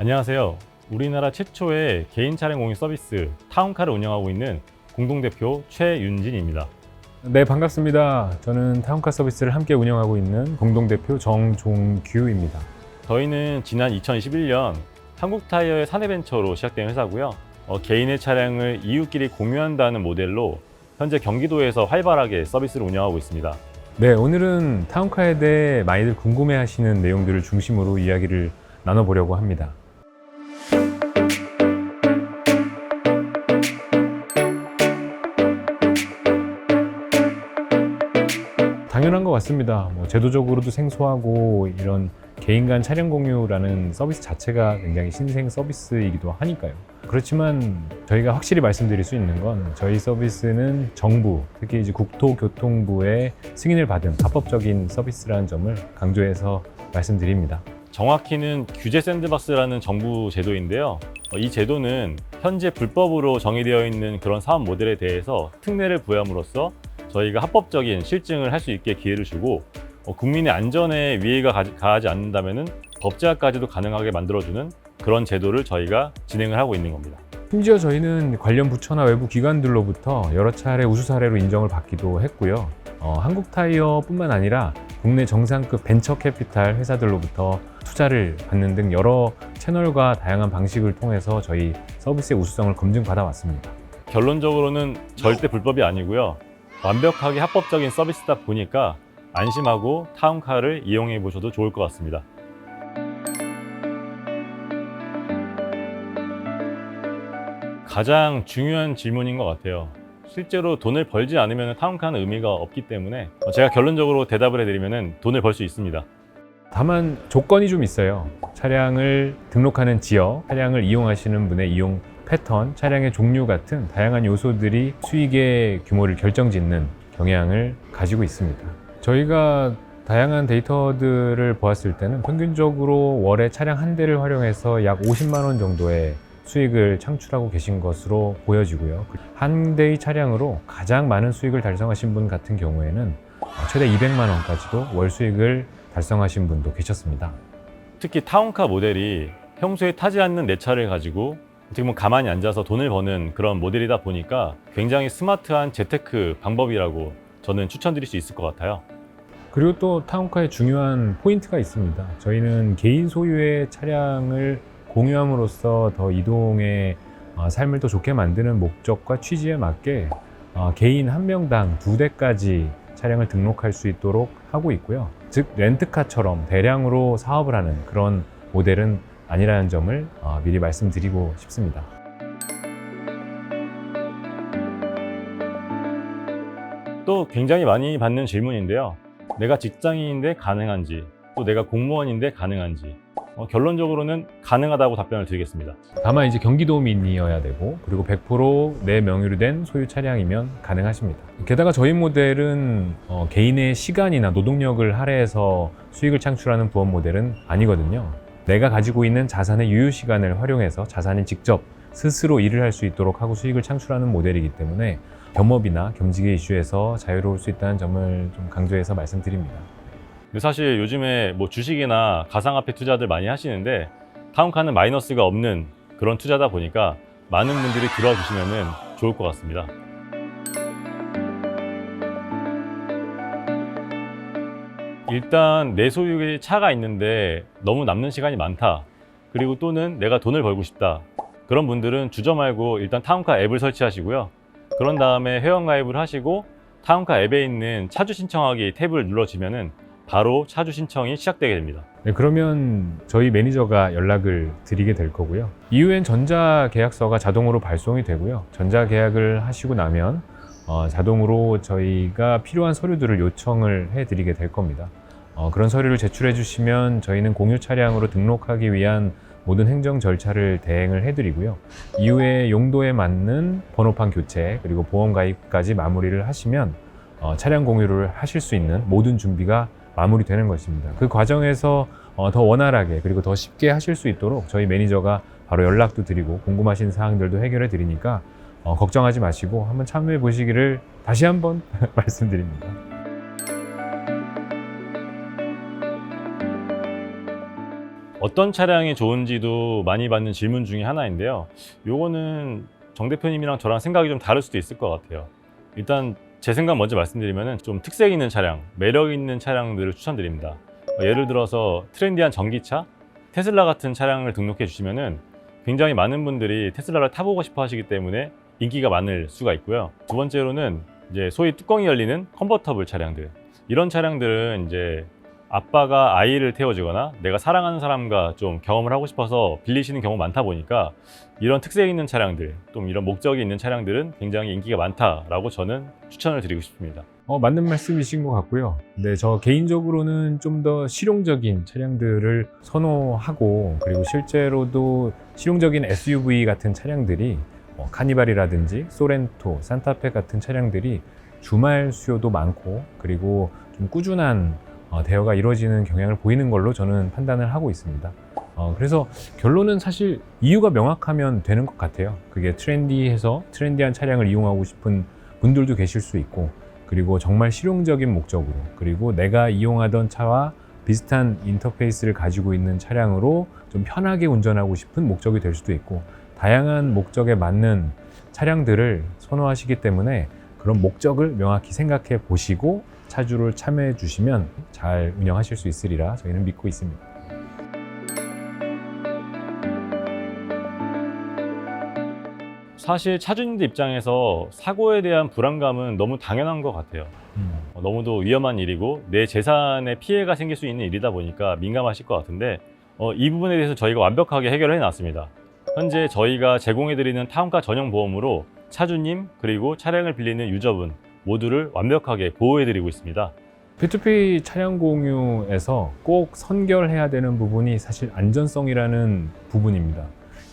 안녕하세요. 우리나라 최초의 개인 차량 공유 서비스 타운카를 운영하고 있는 공동대표 최윤진입니다. 네, 반갑습니다. 저는 타운카 서비스를 함께 운영하고 있는 공동대표 정종규입니다. 저희는 지난 2021년 한국타이어의 사내벤처로 시작된 회사고요. 어, 개인의 차량을 이웃끼리 공유한다는 모델로 현재 경기도에서 활발하게 서비스를 운영하고 있습니다. 네, 오늘은 타운카에 대해 많이들 궁금해 하시는 내용들을 중심으로 이야기를 나눠보려고 합니다. 당연한 것 같습니다. 뭐 제도적으로도 생소하고 이런 개인 간 차량 공유라는 서비스 자체가 굉장히 신생 서비스이기도 하니까요. 그렇지만 저희가 확실히 말씀드릴 수 있는 건 저희 서비스는 정부, 특히 이제 국토교통부의 승인을 받은 합법적인 서비스라는 점을 강조해서 말씀드립니다. 정확히는 규제 샌드박스라는 정부 제도인데요. 어, 이 제도는 현재 불법으로 정의되어 있는 그런 사업 모델에 대해서 특례를 부여함으로써 저희가 합법적인 실증을 할 수 있게 기회를 주고 어, 국민의 안전에 위해가 가- 가하지 않는다면 법제화까지도 가능하게 만들어주는 그런 제도를 저희가 진행을 하고 있는 겁니다. 심지어 저희는 관련 부처나 외부 기관들로부터 여러 차례 우수 사례로 인정을 받기도 했고요. 어, 한국 타이어뿐만 아니라 국내 정상급 벤처 캐피탈 회사들로부터 투자를 받는 등 여러 채널과 다양한 방식을 통해서 저희 서비스의 우수성을 검증받아 왔습니다. 결론적으로는 절대 불법이 아니고요. 완벽하게 합법적인 서비스다 보니까 안심하고 타운카를 이용해 보셔도 좋을 것 같습니다. 가장 중요한 질문인 것 같아요. 실제로 돈을 벌지 않으면 타운카는 의미가 없기 때문에 제가 결론적으로 대답을 해드리면 돈을 벌 수 있습니다. 다만 조건이 좀 있어요. 차량을 등록하는 지역, 차량을 이용하시는 분의 이용 패턴, 차량의 종류 같은 다양한 요소들이 수익의 규모를 결정짓는 경향을 가지고 있습니다. 저희가 다양한 데이터들을 보았을 때는 평균적으로 월에 차량 한 대를 활용해서 약 50만 원 정도의 수익을 창출하고 계신 것으로 보여지고요. 한 대의 차량으로 가장 많은 수익을 달성하신 분 같은 경우에는 최대 200만 원까지도 월 수익을 달성하신 분도 계셨습니다. 특히 타운카 모델이 평소에 타지 않는 내 차를 가지고 어떻게 보면 가만히 앉아서 돈을 버는 그런 모델이다 보니까 굉장히 스마트한 재테크 방법이라고 저는 추천드릴 수 있을 것 같아요. 그리고 또 타운카의 중요한 포인트가 있습니다. 저희는 개인 소유의 차량을 공유함으로써 더 이동의 어, 삶을 더 좋게 만드는 목적과 취지에 맞게 어, 개인 한 명당 두 대까지 차량을 등록할 수 있도록 하고 있고요. 즉 렌트카처럼 대량으로 사업을 하는 그런 모델은 아니라는 점을 어, 미리 말씀드리고 싶습니다. 또 굉장히 많이 받는 질문인데요. 내가 직장인인데 가능한지, 또 내가 공무원인데 가능한지. 어, 결론적으로는 가능하다고 답변을 드리겠습니다. 다만 이제 경기도민이어야 되고 그리고 100%내 명의로 된 소유 차량이면 가능하십니다. 게다가 저희 모델은 어, 개인의 시간이나 노동력을 할애해서 수익을 창출하는 부업 모델은 아니거든요. 내가 가지고 있는 자산의 유효 시간을 활용해서 자산이 직접 스스로 일을 할 수 있도록 하고 수익을 창출하는 모델이기 때문에 겸업이나 겸직의 이슈에서 자유로울 수 있다는 점을 좀 강조해서 말씀드립니다. 사실 요즘에 뭐 주식이나 가상화폐 투자들 많이 하시는데 타운카는 마이너스가 없는 그런 투자다 보니까 많은 분들이 들어와 주시면 좋을 것 같습니다. 일단 내 소유의 차가 있는데 너무 남는 시간이 많다. 그리고 또는 내가 돈을 벌고 싶다. 그런 분들은 주저 말고 일단 타운카 앱을 설치하시고요. 그런 다음에 회원가입을 하시고 타운카 앱에 있는 차주 신청하기 탭을 눌러주면은 바로 차주 신청이 시작되게 됩니다. 네, 그러면 저희 매니저가 연락을 드리게 될 거고요. 이후엔 전자 계약서가 자동으로 발송이 되고요. 전자 계약을 하시고 나면 어, 자동으로 저희가 필요한 서류들을 요청을 해 드리게 될 겁니다. 어, 그런 서류를 제출해 주시면 저희는 공유 차량으로 등록하기 위한 모든 행정 절차를 대행을 해 드리고요. 이후에 용도에 맞는 번호판 교체 그리고 보험 가입까지 마무리를 하시면 어, 차량 공유를 하실 수 있는 모든 준비가 마무리되는 것입니다. 그 과정에서 어, 더 원활하게 그리고 더 쉽게 하실 수 있도록 저희 매니저가 바로 연락도 드리고 궁금하신 사항들도 해결해 드리니까 어, 걱정하지 마시고 한번 참여해 보시기를 다시 한번 말씀드립니다. 어떤 차량이 좋은지도 많이 받는 질문 중에 하나인데요. 요거는 정 대표님이랑 저랑 생각이 좀 다를 수도 있을 것 같아요. 일단 제 생각 먼저 말씀드리면 좀 특색 있는 차량, 매력 있는 차량들을 추천드립니다. 어, 예를 들어서 트렌디한 전기차, 테슬라 같은 차량을 등록해 주시면은 굉장히 많은 분들이 테슬라를 타보고 싶어 하시기 때문에 인기가 많을 수가 있고요. 두 번째로는 이제 소위 뚜껑이 열리는 컨버터블 차량들. 이런 차량들은 이제 아빠가 아이를 태워주거나 내가 사랑하는 사람과 좀 경험을 하고 싶어서 빌리시는 경우가 많다 보니까 이런 특색 있는 차량들, 또 이런 목적이 있는 차량들은 굉장히 인기가 많다라고 저는 추천을 드리고 싶습니다. 어, 맞는 말씀이신 것 같고요. 근데 저 개인적으로는 좀 더 실용적인 차량들을 선호하고 그리고 실제로도 실용적인 SUV 같은 차량들이 어, 카니발이라든지 소렌토, 산타페 같은 차량들이 주말 수요도 많고 그리고 좀 꾸준한 어, 대여가 이루어지는 경향을 보이는 걸로 저는 판단을 하고 있습니다. 어, 그래서 결론은 사실 이유가 명확하면 되는 것 같아요. 그게 트렌디해서 트렌디한 차량을 이용하고 싶은 분들도 계실 수 있고 그리고 정말 실용적인 목적으로 그리고 내가 이용하던 차와 비슷한 인터페이스를 가지고 있는 차량으로 좀 편하게 운전하고 싶은 목적이 될 수도 있고 다양한 목적에 맞는 차량들을 선호하시기 때문에 그런 목적을 명확히 생각해 보시고 차주를 참여해 주시면 잘 운영하실 수 있으리라 저희는 믿고 있습니다. 사실 차주님들 입장에서 사고에 대한 불안감은 너무 당연한 것 같아요. 어, 너무도 위험한 일이고 내 재산에 피해가 생길 수 있는 일이다 보니까 민감하실 것 같은데 어, 이 부분에 대해서 저희가 완벽하게 해결을 해놨습니다. 현재 저희가 제공해드리는 타운카 전용 보험으로 차주님 그리고 차량을 빌리는 유저분 모두를 완벽하게 보호해드리고 있습니다. P2P 차량 공유에서 꼭 선결해야 되는 부분이 사실 안전성이라는 부분입니다.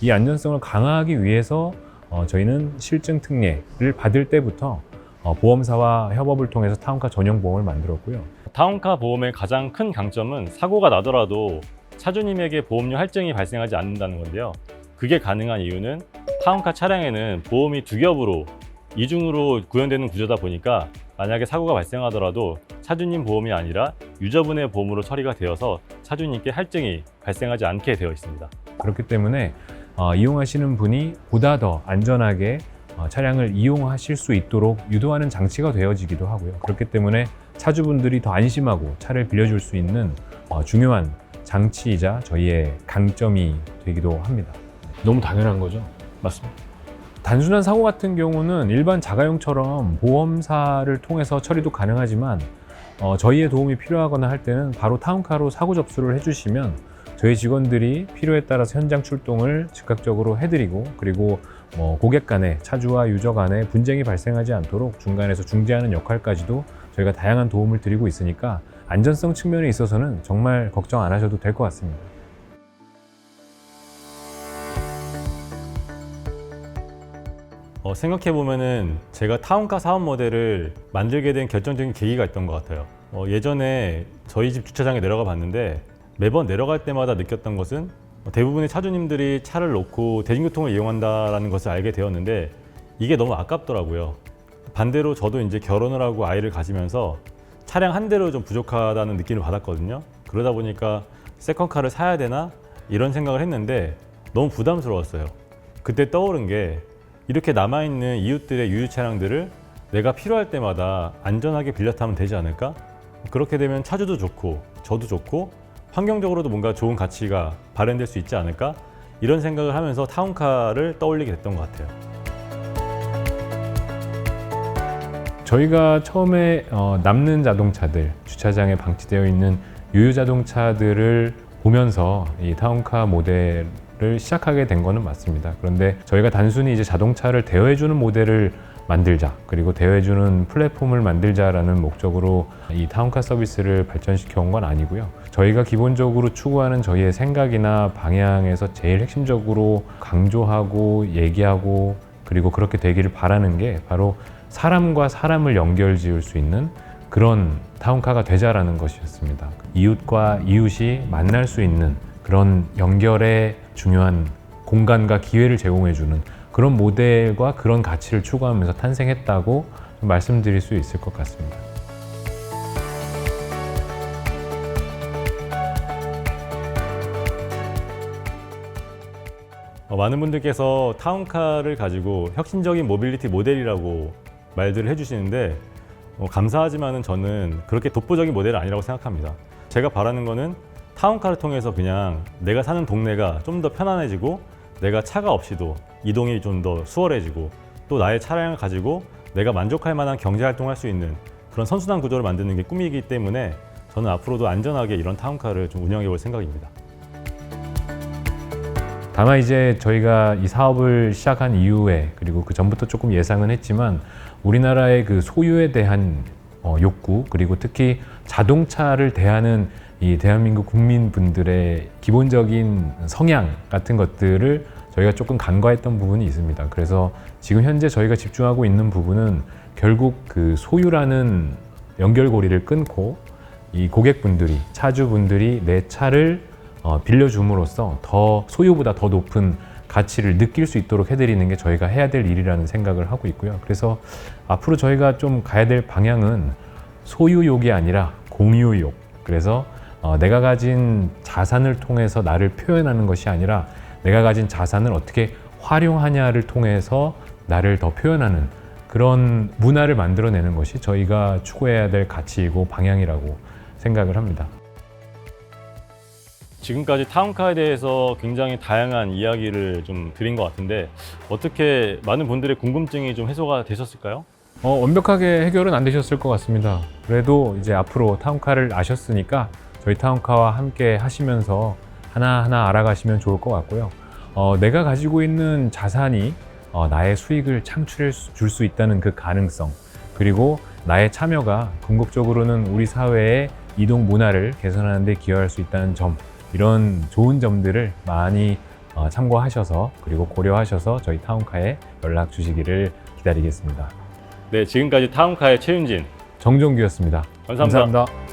이 안전성을 강화하기 위해서 어, 저희는 실증 특례를 받을 때부터 어, 보험사와 협업을 통해서 타운카 전용 보험을 만들었고요. 타운카 보험의 가장 큰 강점은 사고가 나더라도 차주님에게 보험료 할증이 발생하지 않는다는 건데요. 그게 가능한 이유는 타운카 차량에는 보험이 두 겹으로 이중으로 구현되는 구조다 보니까 만약에 사고가 발생하더라도 차주님 보험이 아니라 유저분의 보험으로 처리가 되어서 차주님께 할증이 발생하지 않게 되어 있습니다. 그렇기 때문에 어, 이용하시는 분이 보다 더 안전하게 어, 차량을 이용하실 수 있도록 유도하는 장치가 되어지기도 하고요. 그렇기 때문에 차주분들이 더 안심하고 차를 빌려줄 수 있는 어, 중요한 장치이자 저희의 강점이 되기도 합니다. 너무 당연한 거죠. 맞습니다. 단순한 사고 같은 경우는 일반 자가용처럼 보험사를 통해서 처리도 가능하지만 어, 저희의 도움이 필요하거나 할 때는 바로 타운카로 사고 접수를 해주시면 저희 직원들이 필요에 따라서 현장 출동을 즉각적으로 해드리고 그리고 뭐 고객 간에 차주와 유저 간에 분쟁이 발생하지 않도록 중간에서 중재하는 역할까지도 저희가 다양한 도움을 드리고 있으니까 안전성 측면에 있어서는 정말 걱정 안 하셔도 될 것 같습니다. 어, 생각해 보면은 제가 타운카 사업 모델을 만들게 된 결정적인 계기가 있던 것 같아요. 어, 예전에 저희 집 주차장에 내려가 봤는데 매번 내려갈 때마다 느꼈던 것은 대부분의 차주님들이 차를 놓고 대중교통을 이용한다라는 것을 알게 되었는데 이게 너무 아깝더라고요. 반대로 저도 이제 결혼을 하고 아이를 가지면서 차량 한 대로 좀 부족하다는 느낌을 받았거든요. 그러다 보니까 세컨카를 사야 되나 이런 생각을 했는데 너무 부담스러웠어요. 그때 떠오른 게 이렇게 남아있는 이웃들의 유유 차량들을 내가 필요할 때마다 안전하게 빌려 타면 되지 않을까? 그렇게 되면 차주도 좋고 저도 좋고 환경적으로도 뭔가 좋은 가치가 발현될 수 있지 않을까? 이런 생각을 하면서 타운카를 떠올리게 됐던 것 같아요. 저희가 처음에 어, 남는 자동차들 주차장에 방치되어 있는 유유 자동차들을 보면서 이 타운카 모델 을 시작하게 된 거는 맞습니다. 그런데 저희가 단순히 이제 자동차를 대여해주는 모델을 만들자 그리고 대여해주는 플랫폼을 만들자라는 목적으로 이 타운카 서비스를 발전시켜 온 건 아니고요. 저희가 기본적으로 추구하는 저희의 생각이나 방향에서 제일 핵심적으로 강조하고 얘기하고 그리고 그렇게 되기를 바라는 게 바로 사람과 사람을 연결 지을 수 있는 그런 타운카가 되자라는 것이었습니다. 이웃과 이웃이 만날 수 있는 그런 연결의 중요한 공간과 기회를 제공해주는 그런 모델과 그런 가치를 추구하면서 탄생했다고 좀 말씀드릴 수 있을 것 같습니다. 어, 많은 분들께서 타운카를 가지고 혁신적인 모빌리티 모델이라고 말들을 해주시는데 어, 감사하지만은 저는 그렇게 독보적인 모델은 아니라고 생각합니다. 제가 바라는 거는 타운카를 통해서 그냥 내가 사는 동네가 좀 더 편안해지고 내가 차가 없이도 이동이 좀 더 수월해지고 또 나의 차량을 가지고 내가 만족할 만한 경제 활동을 할수 있는 그런 선순환 구조를 만드는 게 꿈이기 때문에 저는 앞으로도 안전하게 이런 타운카를 좀 운영해 볼 생각입니다. 다만 이제 저희가 이 사업을 시작한 이후에 그리고 그 전부터 조금 예상은 했지만 우리나라의 그 소유에 대한 어, 욕구 그리고 특히 자동차를 대하는 이 대한민국 국민분들의 기본적인 성향 같은 것들을 저희가 조금 간과했던 부분이 있습니다. 그래서 지금 현재 저희가 집중하고 있는 부분은 결국 그 소유라는 연결고리를 끊고 이 고객분들이 차주분들이 내 차를 어, 빌려줌으로써 더 소유보다 더 높은 가치를 느낄 수 있도록 해드리는 게 저희가 해야 될 일이라는 생각을 하고 있고요. 그래서 앞으로 저희가 좀 가야 될 방향은 소유욕이 아니라 공유욕. 그래서 어, 내가 가진 자산을 통해서 나를 표현하는 것이 아니라 내가 가진 자산을 어떻게 활용하냐를 통해서 나를 더 표현하는 그런 문화를 만들어내는 것이 저희가 추구해야 될 가치이고 방향이라고 생각을 합니다. 지금까지 타운카에 대해서 굉장히 다양한 이야기를 좀 드린 것 같은데 어떻게 많은 분들의 궁금증이 좀 해소가 되셨을까요? 어, 완벽하게 해결은 안 되셨을 것 같습니다. 그래도 이제 앞으로 타운카를 아셨으니까 저희 타운카와 함께 하시면서 하나하나 알아가시면 좋을 것 같고요. 어, 내가 가지고 있는 자산이 어, 나의 수익을 창출해 줄 수 있다는 그 가능성, 그리고 나의 참여가 궁극적으로는 우리 사회의 이동 문화를 개선하는 데 기여할 수 있다는 점, 이런 좋은 점들을 많이 어, 참고하셔서 그리고 고려하셔서 저희 타운카에 연락 주시기를 기다리겠습니다. 네, 지금까지 타운카의 최윤진 정종규였습니다. 감사합니다. 감사합니다.